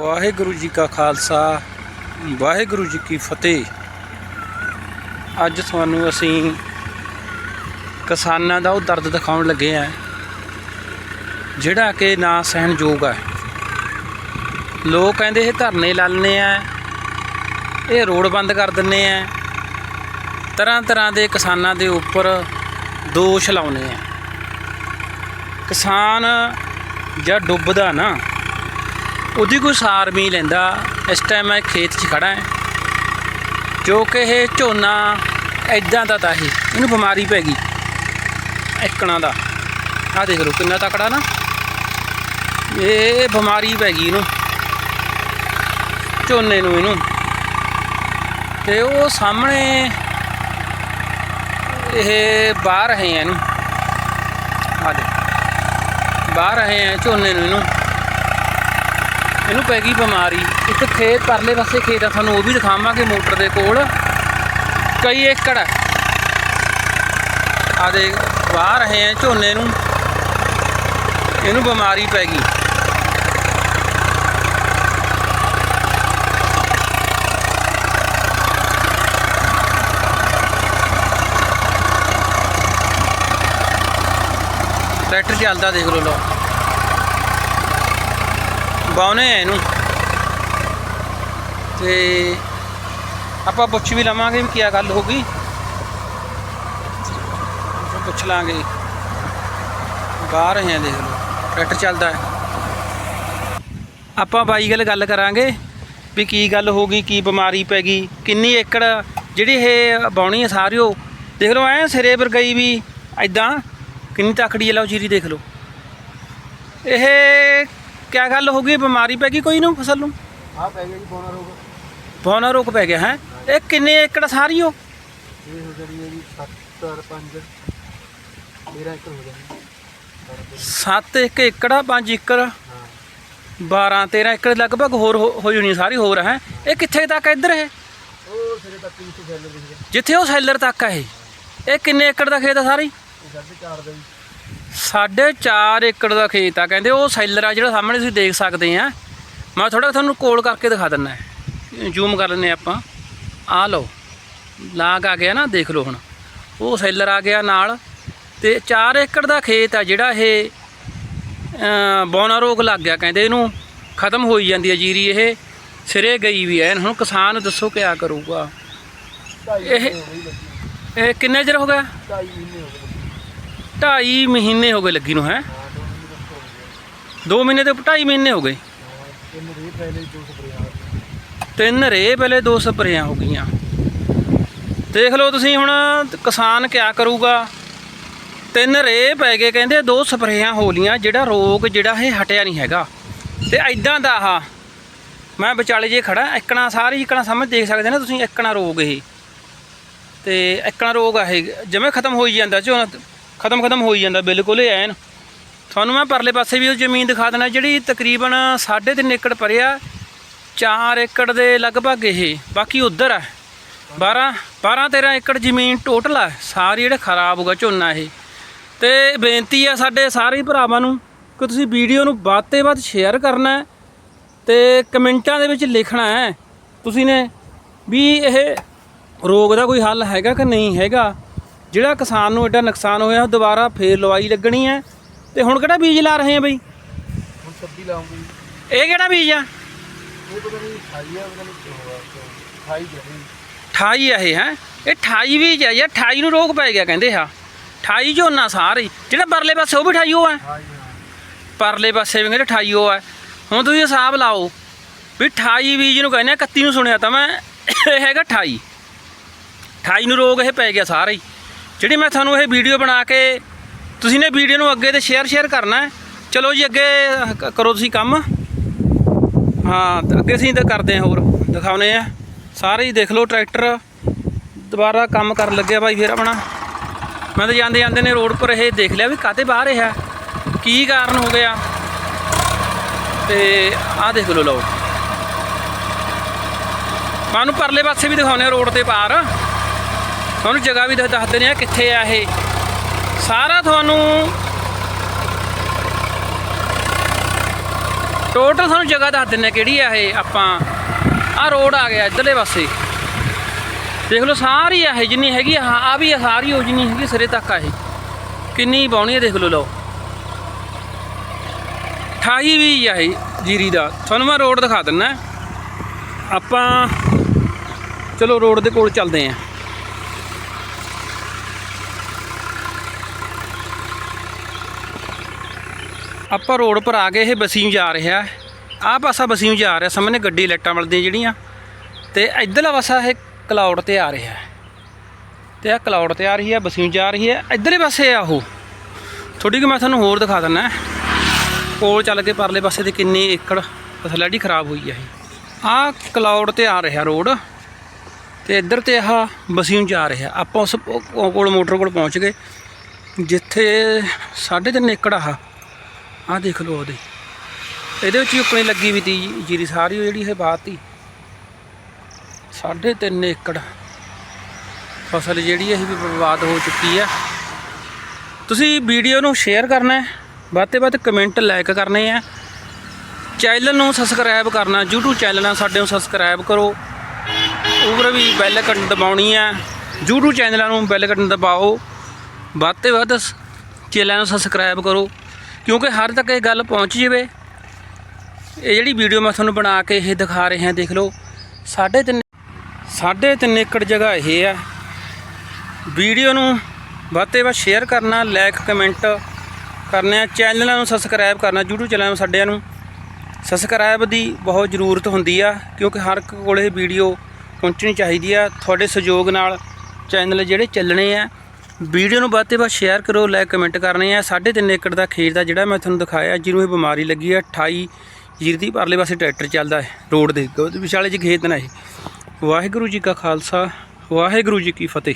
ਵਾਹਿਗੁਰੂ ਜੀ ਕਾ ਖਾਲਸਾ, ਵਾਹਿਗੁਰੂ ਜੀ ਕੀ ਫਤਿਹ। ਅੱਜ ਤੁਹਾਨੂੰ ਅਸੀਂ ਕਿਸਾਨਾਂ ਦਾ ਉਹ ਦਰਦ ਦਿਖਾਉਣ ਲੱਗੇ ਆ ਜਿਹੜਾ ਕਿ ਨਾ ਸਹਿਣਯੋਗ ਹੈ। ਲੋਕ ਕਹਿੰਦੇ ਇਹ ਧਰਨੇ ਲਾਲਨੇ ਆ, ਇਹ ਰੋਡ ਬੰਦ ਕਰ ਦਿੰਨੇ ਆ। ਤਰ੍ਹਾਂ ਤਰ੍ਹਾਂ ਦੇ ਕਿਸਾਨਾਂ ਦੇ ਉੱਪਰ ਦੋਸ਼ ਲਾਉਨੇ ਆ। ਕਿਸਾਨ ਜਦ ਡੁੱਬਦਾ ਨਾ ਉਹਦੀ ਕੋਈ ਸਾਰ ਵੀ ਲੈਂਦਾ। ਇਸ ਟਾਈਮ ਮੈਂ ਖੇਤ 'ਚ ਖੜਾ ਹਾਂ। ਜੋ ਕਿ ਇਹ ਝੋਨਾ ਐਦਾਂ ਦਾ ਤਾਂ ਇਹ ਇਹਨੂੰ ਬਿਮਾਰੀ ਪੈ ਗਈ। ਇੱਕਣਾ ਦਾ। ਆ ਦੇਖ ਲਓ ਕਿੰਨਾ ਤਕੜਾ ਨਾ। ਇਹ ਬਿਮਾਰੀ ਪੈ ਗਈ ਇਹਨੂੰ। ਝੋਨੇ ਨੂੰ ਇਹਨੂੰ। ਤੇ ਉਹ ਸਾਹਮਣੇ ਇਹ ਬਾਹਰ ਹੈ ਇਹਨੂੰ। ਆ ਦੇ ਬਾਹਰ ਹੈ ਝੋਨੇ ਨੂੰ ਇਹਨੂੰ। ਇਹਨੂੰ ਪੈ ਗਈ ਬਿਮਾਰੀ। ਇੱਕ ਖੇਤ ਪਰਲੇ ਪਾਸੇ ਖੇਤ ਆ, ਤੁਹਾਨੂੰ ਉਹ ਵੀ ਦਿਖਾਵਾਂਗੇ ਮੋਟਰ ਦੇ ਕੋਲ। ਕਈ ਏਕੜ। ਆ ਆ ਦੇ ਬਾਹਰ ਰਹੇ ਆ ਝੋਨੇ ਨੂੰ। ਇਹਨੂੰ ਬਿਮਾਰੀ ਪੈ ਗਈ। ਟਰੈਕਟਰ ਚੱਲਦਾ ਦੇਖ ਲਓ ਲੋ ਬਾਉਨੇ ਆ ਇਹਨੂੰ। ਤੇ ਆਪਾਂ ਪੁੱਛ ਵੀ ਲਵਾਂਗੇ ਵੀ ਕੀ ਗੱਲ ਹੋ ਗਈ। ਪੁੱਛ ਲਾਂਗੇ। ਬਾਹਰ ਰਹੇ ਆ ਦੇਖ ਲਓ, ਟਰੈਕਟਰ ਚੱਲਦਾ ਹੈ। ਆਪਾਂ ਬਾਈ ਗੱਲ ਗੱਲ ਕਰਾਂਗੇ ਵੀ ਕੀ ਗੱਲ ਹੋ ਗਈ, ਕੀ ਬਿਮਾਰੀ ਪੈ ਗਈ, ਕਿੰਨੀ ਏਕੜ ਜਿਹੜੀ ਇਹ ਬਾਉਣੀ ਹੈ ਸਾਰਿਓ ਦੇਖ ਲਓ, ਐ ਸਿਰੇ ਪਰ ਗਈ ਵੀ ਐਦਾਂ ਕਿੰਨੀ ਤਕੜੀ ਹੈ ਲਓ, ਜੀਰੀ ਦੇਖ ਲਓ। ਇਹ ਕਿਆ ਗੱਲ ਹੋ ਗਈ? ਬਿਮਾਰੀ ਪੈ ਗਈ ਕੋਈ ਨੂੰ ਫਸਲ ਨੂੰ? ਆ ਪੈ ਗਿਆ ਜੀ ਪੌਣਾ ਰੋਗ। ਬੌਨਾ ਰੋਗ ਪੈ ਗਿਆ ਹੈ? ਇਹ ਕਿੰਨੇ ਏਕੜ ਸਾਰੀ ਹੋ ਇਹ ਹੋ ਜਾਣੀ ਹੈ ਜੀ 70 5 ਮੇਰਾ ਇੱਕ ਹੋ ਜਾਣੀ। 7 ਇੱਕ ਏਕੜ 5 ਏਕੜ ਹਾਂ। 12 13 ਏਕੜ ਲਗਭਗ ਹੋਰ ਹੋ ਹੋ ਜਾਣੀ ਸਾਰੀ ਹੋਰ ਹੈ ਇਹ ਕਿੱਥੇ ਤੱਕ ਇੱਧਰ ਹੈ ਉਹ ਸਿਰੇ ਤੱਕ ਹੀ ਇੱਥੇ ਫੈਲ ਰਹੀ ਹੈ। ਜਿੱਥੇ ਉਹ ਸੈਲਰ ਤੱਕ ਹੈ ਇਹ? ਇਹ ਕਿੰਨੇ ਏਕੜ ਦਾ ਖੇਤ ਆ ਸਾਰੀ? ਇਹ ਸਾਢੇ ਚਾਰ ਦਾ ਜੀ। ਸਾਢੇ 4 ਏਕੜ ਦਾ ਖੇਤ ਆ, ਕਹਿੰਦੇ ਉਹ ਸੈਲਰ ਆ ਜਿਹੜਾ ਸਾਹਮਣੇ ਤੁਸੀਂ ਦੇਖ ਸਕਦੇ ਆ। ਮੈਂ ਥੋੜਾ ਤੁਹਾਨੂੰ ਕੋਲ ਕਰਕੇ ਦਿਖਾ ਦਿੰਦਾ ਜ਼ੂਮ ਕਰ ਲੈਂਦੇ ਆਪਾਂ। ਆ ਲਓ, ਲਾਗ ਆ ਗਿਆ ਨਾ, ਦੇਖ ਲਓ ਹੁਣ। ਉਹ ਸੈਲਰ ਆ ਗਿਆ ਨਾਲ ਤੇ 4 ਏਕੜ ਦਾ ਖੇਤ ਆ ਜਿਹੜਾ ਇਹ ਅਮ ਬੌਨਾ ਰੋਗ ਲੱਗ ਗਿਆ, ਕਹਿੰਦੇ ਇਹਨੂੰ ਖਤਮ ਹੋਈ ਜਾਂਦੀ ਹੈ ਜੀਰੀ ਇਹ। ਸਿਰੇ ਗਈ ਵੀ ਹੈ ਹੁਣ ਕਿਸਾਨ ਦੱਸੋ ਕਿਆ ਕਰੂਗਾ। ਇਹ- ਇਹ ਕਿੰਨੇ ਚਿਰ ਹੋ ਗਿਆ? ਢਾਈ ਮਹੀਨੇ ਹੋ ਗਏ। ਢਾਈ ਮਹੀਨੇ ਹੋ ਗਏ ਲੱਗੀ ਨੂੰ, ਹੈ? ਦੋ ਮਹੀਨੇ 2 ਮਹੀਨੇ ਤੇ 2.5 ਮਹੀਨੇ ਹੋ ਗਏ। ਤਿੰਨ ਰੇ ਪਹਿਲੇ ਦੋ ਸਪਰੇਆਂ ਹੋ ਗਈਆਂ। ਦੇਖ ਲਓ ਤੁਸੀਂ ਹੁਣ ਕਿਸਾਨ ਕਿਆ ਕਰੂਗਾ? ਤਿੰਨ ਰੇ ਪੈ ਗਏ, ਕਹਿੰਦੇ ਦੋ ਸਪਰੇਆਂ ਹੋ ਲੀਆਂ, ਜਿਹੜਾ ਰੋਗ ਜਿਹੜਾ ਇਹ ਹਟਿਆ ਨਹੀਂ ਹੈਗਾ। ਤੇ ਐਦਾਂ ਦਾ ਆ ਮੈਂ ਵਿਚਾਲੇ ਜੇ ਖੜਾ, ਇੱਕਣਾ ਸਾਰੀ ਇੱਕਣਾ ਸਮਝ ਦੇਖ ਸਕਦੇ ਨਾ ਤੁਸੀਂ, ਇੱਕਣਾ ਰੋਗ ਇਹ। ਤੇ ਇੱਕਣਾ ਰੋਗ ਆ ਇਹ ਜਿਵੇਂ ਖਤਮ ਹੋਈ ਜਾਂਦਾ ਝੋਨਾ ਖਤਮ ਖਤਮ ਹੋਈ ਜਾਂਦਾ, ਬਿਲਕੁਲ ਹੀ ਐਨ। ਤੁਹਾਨੂੰ ਮੈਂ ਪਰਲੇ ਪਾਸੇ ਵੀ ਉਹ ਜ਼ਮੀਨ ਦਿਖਾ ਦੇਣਾ, ਜਿਹੜੀ ਤਕਰੀਬਨ 3.5 ਏਕੜ ਪਰਿਆ 4 ਏਕੜ ਦੇ ਲਗਭਗ ਇਹ। ਬਾਕੀ ਉਧਰ ਆ 12 12 13 ਏਕੜ ਜ਼ਮੀਨ ਟੋਟਲ ਆ, ਸਾਰੀ ਜਿਹੜਾ ਖਰਾਬ ਹੋ ਗਿਆ ਝੋਨਾ ਇਹ। ਤੇ ਬੇਨਤੀ ਆ ਸਾਡੇ ਸਾਰੇ ਭਰਾਵਾਂ ਨੂੰ ਕਿ ਤੁਸੀਂ ਵੀਡੀਓ ਨੂੰ ਵੱਧ ਤੇ ਵੱਧ ਸ਼ੇਅਰ ਕਰਨਾ ਹੈ ਤੇ ਕਮੈਂਟਾਂ ਦੇ ਵਿੱਚ ਲਿਖਣਾ ਹੈ, ਤੁਸੀਂ ਨੇ ਵੀ ਇਹ ਰੋਗ ਦਾ ਕੋਈ ਹੱਲ ਹੈਗਾ ਕਿ ਨਹੀਂ ਹੈਗਾ। ਜਿਹੜਾ ਕਿਸਾਨ ਨੂੰ ਐਡਾ ਨੁਕਸਾਨ ਹੋਇਆ ਉਹ ਦੁਬਾਰਾ ਫੇਰ ਲਵਾਈ ਲੱਗਣੀ ਹੈ। ਤੇ ਹੁਣ ਕਿਹੜਾ ਬੀਜ ਲਾ ਰਹੇ ਆ ਬਈ? ਹੁਣ ਸਬਜ਼ੀ ਲਾਉਂਗੀ। ਇਹ ਕਿਹੜਾ ਬੀਜ ਆ? ਇਹ ਪਤਾ ਨਹੀਂ ਖਾਈ ਆ ਪਤਾ ਨਹੀਂ ਖਾਈ ਜਾਣੀ 28 ਆ। ਇਹ। ਹੈ? ਇਹ 28 ਵੀ ਆ ਯਾਰ 28 ਨੂੰ ਰੋਗ ਪੈ ਗਿਆ ਕਹਿੰਦੇ ਆ। 28 ਝੋਨਾ ਸਾਰੇ। ਜਿਹੜਾ ਪਰਲੇ ਪਾਸੇ ਉਹ ਵੀ 28 ਉਹ ਹੈ। ਪਰਲੇ ਪਾਸੇ ਵੀ ਕਹਿੰਦੇ 28 ਉਹ ਹੈ ਹੁਣ ਤੁਸੀਂ ਹਿਸਾਬ ਲਾਓ ਵੀ 28 ਬੀਜ ਨੂੰ ਕਹਿੰਦੇ ਆ 31 ਨੂੰ ਸੁਣਿਆ ਤਾਂ ਮੈਂ ਇਹ ਹੈਗਾ 28 28 ਨੂੰ ਰੋਗ ਇਹ ਪੈ ਗਿਆ ਸਾਰਾ। ਹੀ ਜਿਹੜੀ ਮੈਂ ਤੁਹਾਨੂੰ ਇਹ ਵੀਡੀਓ ਬਣਾ ਕੇ ਤੁਸੀਂ ਨੇ ਵੀਡੀਓ ਨੂੰ ਅੱਗੇ ਤੇ ਸ਼ੇਅਰ ਸ਼ੇਅਰ ਕਰਨਾ ਚਲੋ ਜੀ, ਅੱਗੇ ਕਰੋ ਤੁਸੀਂ ਕੰਮ। ਹਾਂ ਅੱਗੇ ਅਸੀਂ ਤਾਂ ਕਰਦੇ ਹਾਂ ਹੋਰ ਦਿਖਾਉਨੇ ਆ। ਸਾਰੇ ਹੀ ਦੇਖ ਲਓ, ਟਰੈਕਟਰ ਦੁਬਾਰਾ ਕੰਮ ਕਰਨ ਲੱਗਿਆ ਭਾਈ ਫੇਰ ਆਪਣਾ। ਮੈਂ ਤਾਂ ਜਾਂਦੇ ਜਾਂਦੇ ਨੇ ਰੋਡ ਪਰ ਇਹ ਦੇਖ ਲਿਆ ਵੀ ਕਾਤੇ ਬਾਹਰ ਰਿਹਾ ਕੀ ਕਾਰਨ ਹੋ ਗਿਆ। ਤੇ ਆਹ ਦੇਖ ਲਓ ਲਓ। ਮਾਨੂੰ ਪਰਲੇ ਪਾਸੇ ਵੀ ਦਿਖਾਉਨੇ ਆ ਰੋਡ ਤੇ ਪਾਰ। ਤੁਹਾਨੂੰ ਜਗ੍ਹਾ ਵੀ ਦੱਸ ਦਿੰਦੇ ਨੇ ਆ ਕਿੱਥੇ ਆ ਇਹ। ਸਾਰਾ ਤੁਹਾਨੂੰ ਟੋਟਲ ਤੁਹਾਨੂੰ ਜਗ੍ਹਾ ਦੱਸ ਦਿੰਦੇ ਦਿੰਨੇ ਕਿਹੜੀ ਆ ਇਹ ਆਪਾਂ। ਆ ਰੋਡ ਆ ਗਿਆ ਇੱਧਰਲੇ ਪਾਸੇ। ਦੇਖ ਲਓ ਸਾਰੀ ਆ ਇਹ ਜਿੰਨੀ ਹੈਗੀ ਆ ਆ ਵੀ ਆ, ਸਾਰੀ ਉਹ ਜਿੰਨੀ ਹੈਗੀ ਸਿਰੇ ਤੱਕ ਆ ਇਹ। ਕਿੰਨੀ ਬਾਉਣੀ ਹੈ ਦੇਖ ਲਓ ਲਓ। 28 ਵੀ ਆ ਇਹ ਜੀਰੀ ਦਾ। ਤੁਹਾਨੂੰ ਮੈਂ ਰੋਡ ਦਿਖਾ ਦਿੰਨਾ ਆਪਾਂ, ਚਲੋ ਰੋਡ ਦੇ ਕੋਲ ਚੱਲਦੇ ਆਂ ਆਪਾਂ ਰੋਡ ਪਰ ਆ ਗਏ ਇਹ ਬਸੀਮ ਜਾ ਰਿਹਾ ਆਹ ਪਾਸਾ ਬਸੀਮ ਜਾ ਰਿਹਾ, ਸਾਹਮਣੇ ਗੱਡੀ ਲਾਈਟਾਂ ਮਿਲਦੀਆਂ ਜਿਹੜੀਆਂ। ਤੇ ਇੱਧਰਲਾ ਪਾਸਾ ਇਹ ਕਲਾਉਡ ਤੇ ਆ ਰਿਹਾ ਤੇ ਆ ਕਲਾਉਡ ਤੇ ਆ ਰਹੀ ਹੈ ਬਸੀਮ ਜਾ ਰਹੀ ਹੈ। ਇੱਧਰਲੇ ਪਾਸੇ ਆ ਉਹ। ਥੋੜੀ ਕਿ ਮੈਂ ਤੁਹਾਨੂੰ ਹੋਰ ਦਿਖਾ ਦਿੰਨਾ ਕੋਲ ਚੱਲ ਕੇ ਪਰਲੇ ਪਾਸੇ ਤੇ ਕਿੰਨੀ ਏਕੜ ਫਸਲ ਐਡੀ ਖਰਾਬ ਹੋਈ ਹੈ ਆ ਕਲਾਉਡ ਤੇ ਆ ਰਿਹਾ ਰੋਡ। ਤੇ ਇੱਧਰ ਤੇ ਆਹ ਬਸੀਮ ਜਾ ਰਿਹਾ। ਆਪਾਂ ਉਸ ਕੋਲ ਮੋਟਰ ਕੋਲ ਪਹੁੰਚ ਗਏ, ਜਿੱਥੇ 3.5 ਏਕੜ ਆ ਆਹ ਦੇਖ ਲਓ ਉਹਦੇ। ਇਹਦੇ ਵਿੱਚ ਹੀ ਉੱਕਣੀ ਲੱਗੀ ਵੀ ਤੀ ਜੀ- ਜੀਰੀ ਸਾਰੀ, ਉਹ ਜਿਹੜੀ ਇਹ ਬਾਤੀ। ਸਾਢੇ ਤਿੰਨ ਏਕੜ ਫਸਲ ਜਿਹੜੀ ਇਹ ਵੀ ਬਰਬਾਦ ਹੋ ਚੁੱਕੀ ਹੈ ਤੁਸੀਂ ਵੀਡੀਓ ਨੂੰ ਸ਼ੇਅਰ ਕਰਨਾ ਹੈ, ਵੱਧ ਤੋਂ ਵੱਧ ਕਮੈਂਟ ਲਾਈਕ ਕਰਨੇ ਆ। ਚੈਨਲ ਨੂੰ ਸਬਸਕ੍ਰਾਈਬ ਕਰਨਾ, YouTube ਚੈਨਲ ਆ ਸਾਡੇ ਨੂੰ ਸਬਸਕ੍ਰਾਈਬ ਕਰੋ। ਉੱਪਰ ਵੀ ਬੈਲ ਆਈਕਨ ਦਬਾਉਣੀ ਆ। YouTube ਚੈਨਲਾਂ ਨੂੰ ਬੈਲ ਆਈਕਨ ਦਬਾਓ। ਵੱਧ ਤੋਂ ਵੱਧ ਚੈਨਲ ਨੂੰ ਸਬਸਕ੍ਰਾਈਬ ਕਰੋ। ਕਿਉਂਕਿ ਹਰ ਤੱਕ ਇਹ ਗੱਲ ਪਹੁੰਚ ਜਾਵੇ, ਇਹ ਜਿਹੜੀ ਵੀਡੀਓ ਮੈਂ ਤੁਹਾਨੂੰ ਬਣਾ ਕੇ ਇਹ ਦਿਖਾ ਰਿਹਾ, ਦੇਖ ਲਓ। ਸਾਢੇ ਤਿੰਨ ਸਾਢੇ ਤਿੰਨ ਏਕੜ ਜਗ੍ਹਾ ਇਹ ਆ। ਵੀਡੀਓ ਨੂੰ ਵੱਧ ਤੋਂ ਵੱਧ ਸ਼ੇਅਰ ਕਰਨਾ ਲਾਈਕ ਕਮੈਂਟ ਕਰਨਾ ਚੈਨਲਾਂ ਨੂੰ ਸਬਸਕ੍ਰਾਈਬ ਕਰਨਾ, YouTube ਚੈਨਲ ਨੂੰ ਸਾਡਿਆਂ ਨੂੰ। ਸਬਸਕ੍ਰਾਈਬ ਦੀ ਬਹੁਤ ਜ਼ਰੂਰਤ ਹੁੰਦੀ ਆ, ਕਿਉਂਕਿ ਹਰ ਇੱਕ ਕੋਲ ਇਹ ਵੀਡੀਓ ਪਹੁੰਚਣੀ ਚਾਹੀਦੀ ਆ। ਤੁਹਾਡੇ ਸਹਿਯੋਗ ਨਾਲ ਚੈਨਲ ਜਿਹੜੇ ਚੱਲਣੇ ਆ ਵੀਡੀਓ ਨੂੰ ਵੱਧ ਤੋਂ ਵੱਧ ਸ਼ੇਅਰ ਕਰੋ ਲਾਈਕ ਕਮੈਂਟ ਕਰਨੇ ਆ। ਸਾਢੇ ਤਿੰਨ ਏਕੜ ਦਾ ਖੇਤ ਦਾ ਜਿਹੜਾ ਮੈਂ ਤੁਹਾਨੂੰ ਦਿਖਾਇਆ, ਜਿਹਨੂੰ ਇਹ ਬਿਮਾਰੀ ਲੱਗੀ ਆ। 28 ਜੀਰ ਦੀ ਪਰਲੇ ਪਾਸੇ ਟਰੈਕਟਰ ਚੱਲਦਾ ਹੈ, ਰੋਡ ਦੇ। ਉਹਦੇ ਵਿਚਾਲੇ 'ਚ ਖੇਤ ਨਾ ਇਹ। ਵਾਹਿਗੁਰੂ ਜੀ ਕਾ ਖਾਲਸਾ, ਵਾਹਿਗੁਰੂ ਜੀ ਕੀ ਫਤਿਹ।